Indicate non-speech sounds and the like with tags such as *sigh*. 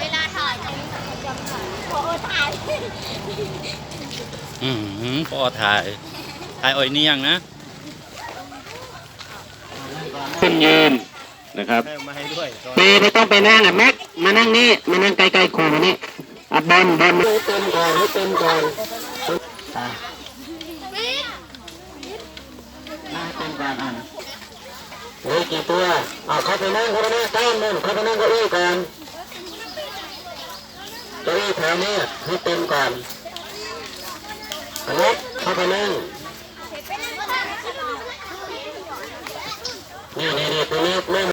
เวลาถ่ายขอถ่ายอืมพอถ่าย ถ่ายอ้อยเนียงนะ ขึ้นยืนนะครับมาให้ด้วยเปไม่ต้องไปนั่งอะแม็กมานั่งนี่มานั่งไกลๆครูนี่อะบอลบอลให้เต็มก่อนให้เต็มก่อนอะนั่งเต็มก่อนอะเหลือกี่ตัวเอาเข้าไปนั่งเข้าไปนั่งใกล้มึงเข้าไปนั่งเก้าอี้ก่อนเก้าอี้แถวนี้ให้เต็มก่อน Whoa. *laughs*